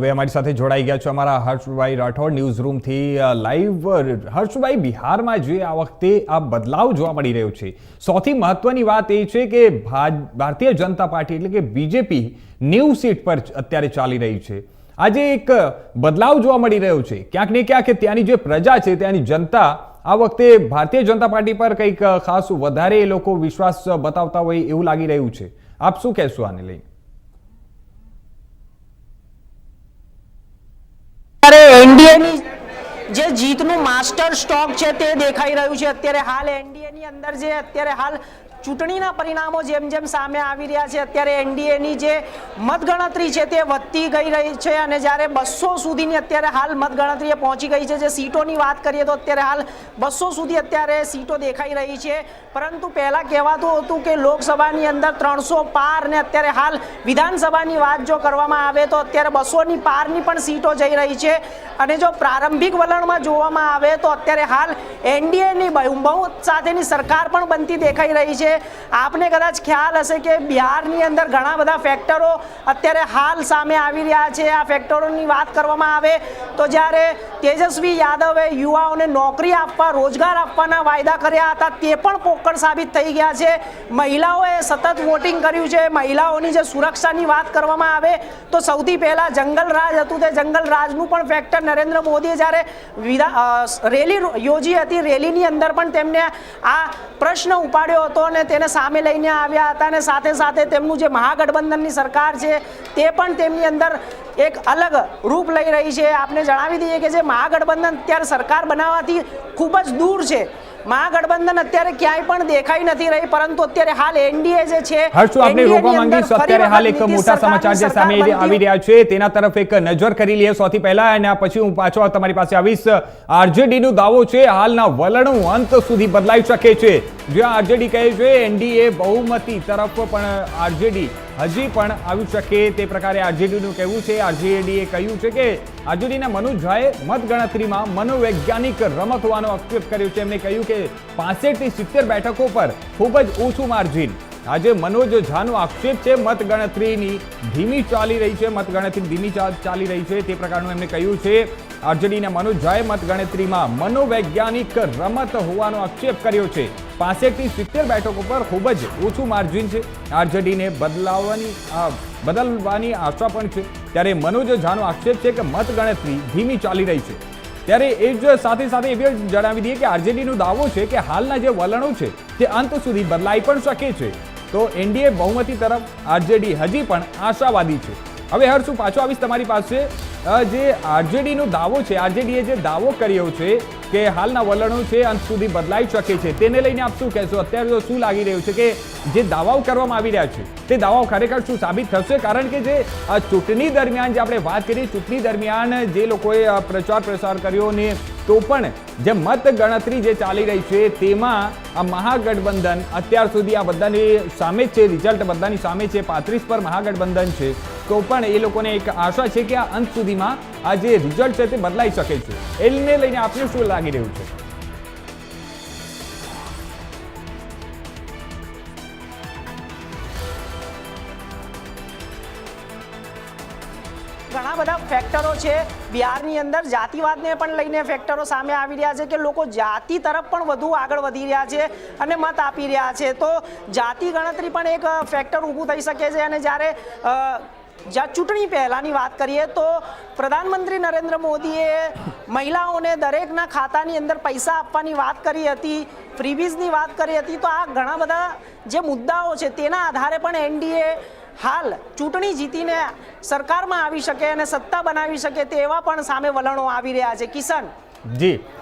હવે અમારી સાથે જોડાઈ ગયા છે અમારા હર્ષભાઈ રાઠોડ ન્યૂઝ રૂમથી લાઈવ હર્ષભાઈ બિહારમાં જે આ વખતે આ બદલાવ જોવા મળી રહ્યો છે. સૌથી મહત્વની વાત એ છે કે ભારતીય જનતા પાર્ટી એટલે કે બીજેપી નેવું સીટ પર અત્યારે ચાલી રહી છે. આજે એક બદલાવ જોવા મળી રહ્યો છે. ક્યાંક ને ક્યાંક ત્યાંની જે પ્રજા છે, ત્યાંની જનતા આ વખતે ભારતીય જનતા પાર્ટી પર કંઈક ખાસ વધારે લોકો વિશ્વાસ બતાવતા હોય એવું લાગી રહ્યું છે. આપ શું કહેશો આને લઈને અત્યારે એનડીએની જે જીતનું માસ્ટર સ્ટોક છે તે દેખાઈ રહ્યું છે. અત્યારે હાલ એનડીએની અંદર જે અત્યારે હાલ ચૂંટણીના પરિણામો જેમ જેમ સામે આવી રહ્યા છે, અત્યારે એનડીએની જે મતગણતરી છે તે વધતી ગઈ રહી છે અને જ્યારે બસો સુધીની અત્યારે હાલ મતગણતરીએ પહોંચી ગઈ છે. જે સીટોની વાત કરીએ તો અત્યારે હાલ બસો સુધી અત્યારે સીટો દેખાઈ રહી છે. પરંતુ પહેલાં કહેવાતું હતું કે લોકસભાની અંદર ત્રણસો પાર ને અત્યારે હાલ વિધાનસભાની વાત જો કરવામાં આવે તો અત્યારે બસોની પારની પણ સીટો જઈ રહી છે. અને જો પ્રારંભિક વલણમાં જોવામાં આવે તો અત્યારે હાલ એનડીએની બહુમત સાથેની સરકાર પણ બનતી દેખાઈ રહી છે. આપને કદાચ ખ્યાલ હશે કે બિહારની અંદર ઘણા બધા ફેક્ટરો અત્યારે હાલ સામે આવી રહ્યા છે. આ ફેક્ટરોની વાત કરવામાં આવે તો જ્યારે તેજસ્વી યાદવે યુવાઓને નોકરી આપવા, રોજગાર આપવાના વાયદા કર્યા હતા, તે પણ પોકળ સાબિત થઈ ગયા છે. મહિલાઓએ સતત વોટિંગ કર્યું છે. મહિલાઓની જે સુરક્ષાની વાત કરવામાં આવે તો સૌથી પહેલાં જંગલ રાજ હતું. તે જંગલ રાજનું પણ ફેક્ટર નરેન્દ્ર મોદીએ જ્યારે વિધા- રેલી યોજી હતી. રેલીની અંદર પણ તેમને આ પ્રશ્ન ઉપાડ્યો હતો અને તેને સામે લઈને આવ્યા હતા અને સાથે સાથે તેમનું જે મહાગઠબંધનની સરકાર છે, તે પણ તેમની અંદર એક અલગ રૂપ લઈ રહી છે. આપને જણાવી દઈએ કે જે મહાગઠબંધન અત્યારે સરકાર બનાવવાથી ખૂબ જ દૂર છે. મહાગઠબંધન અત્યારે ક્યાંય પણ દેખાઈ નથી રહી પરંતુ અત્યારે હાલ એનડીએ જે છે હર્ષુ આપણે રોકવા માંગી અત્યારે હાલ એક મોટા સમાચાર જે સામે આવી રહ્યા છે તેના તરફ એક નજર કરી લઈએ. સૌથી પહેલા અને આ પછી હું પાછો તમારી પાસે આવીશ. આરજેડી નો દાવો છે હાલના વલણો અંત સુધી બદલાઈ શકે છે. જ્યાં આરજેડી કહે છે એનડીએ બહુમતી તરફ પણ આરજેડી હજી પણ આવી શકે તે પ્રકારે આરજેડીનું કહેવું છે. આરજેડીએ કહ્યું છે કે આરજેડીના મનોજ ઝાએ મતગણતરીમાં મનોવૈજ્ઞાનિક રમત હોવાનો આક્ષેપ કર્યો છે. એમણે કહ્યું કે 65 સિત્તેર બેઠકો પર ખૂબ જ ઓછું માર્જિન. આજે મનોજ ઝાનો આક્ષેપ છે, મતગણતરીની ધીમી ચાલી રહી છે, મતગણતરી ધીમી ચાલી રહી છે તે પ્રકારનું એમણે કહ્યું છે. આરજેડીના મનોજાએ મતગણતરીમાં મનોવૈજ્ઞાનિક રમત હોવાનો આક્ષેપ કર્યો છે. પાસેથી સિત્તેર બેઠકો પર ખૂબ જ ઓછું માર્જિન છે. આરજેડીને બદલાવવાની બદલવાની આશા પણ છે. ત્યારે મનોજ ઝાનો આક્ષેપ છે કે મતગણતરી ધીમી ચાલી રહી છે. ત્યારે એ જ સાથે સાથે એ જણાવી દઈએ કે આરજેડીનો દાવો છે કે હાલના જે વલણો છે તે અંત સુધી બદલાઈ પણ શકે છે. તો એનડીએ બહુમતી તરફ આરજેડી હજી પણ આશાવાદી છે. હવે હર્ષુ, પાછો આવીશ તમારી પાસે. જે આરજેડીનો દાવો છે, આરજેડીએ જે દાવો કર્યો છે કે હાલના વલણો છે, અંત સુધી બદલાઈ શકે છે, તેને લઈને આપ શું કહેશો? અત્યારે તો શું લાગી રહ્યું છે કે જે દાવાઓ કરવામાં આવી રહ્યા છે, તે દાવાઓ ખરેખર શું સાબિત થશે? કારણ કે જે ચૂંટણી દરમિયાન જે આપણે વાત કરી ચૂંટણી દરમિયાન જે લોકોએ પ્રચાર પ્રસાર કર્યો ને, તો પણ જે મત ગણતરી જે ચાલી રહી છે, તેમાં આ મહાગઠબંધન અત્યાર સુધી આ બધાની સામે છે રિઝલ્ટ બધાની સામે છે, પાંત્રીસ પર મહાગઠબંધન છે. તો પણ એ લોકોને એક આશા છે કે આ અંત સુધીમાં આ જે રિઝલ્ટ છે તે બદલાઈ શકે છે. એને લઈને આપને શું લાગી રહ્યું છે? ઘણા બધા ફેક્ટરો છે. બિહારની અંદર જાતિવાદને પણ લઈને ફેક્ટરો સામે આવી રહ્યા છે કે લોકો જાતિ તરફ પણ વધુ આગળ વધી રહ્યા છે અને મત આપી રહ્યા છે. તો જાતિ ગણતરી પણ એક ફેક્ટર ઊભું થઈ શકે છે અને જ્યારે જ્યાં ચૂંટણી પહેલાંની વાત કરીએ તો પ્રધાનમંત્રી નરેન્દ્ર મોદીએ મહિલાઓને દરેકના ખાતાની અંદર પૈસા આપવાની વાત કરી હતી, ફ્રીબીઝની વાત કરી હતી. તો આ ઘણા બધા જે મુદ્દાઓ છે તેના આધારે પણ એનડીએ હાલ ચૂંટણી જીતીને સરકારમાં આવી શકે અને સત્તા બનાવી શકે તેવા પણ સામે વલણો આવી રહ્યા છે. કિશન? જી.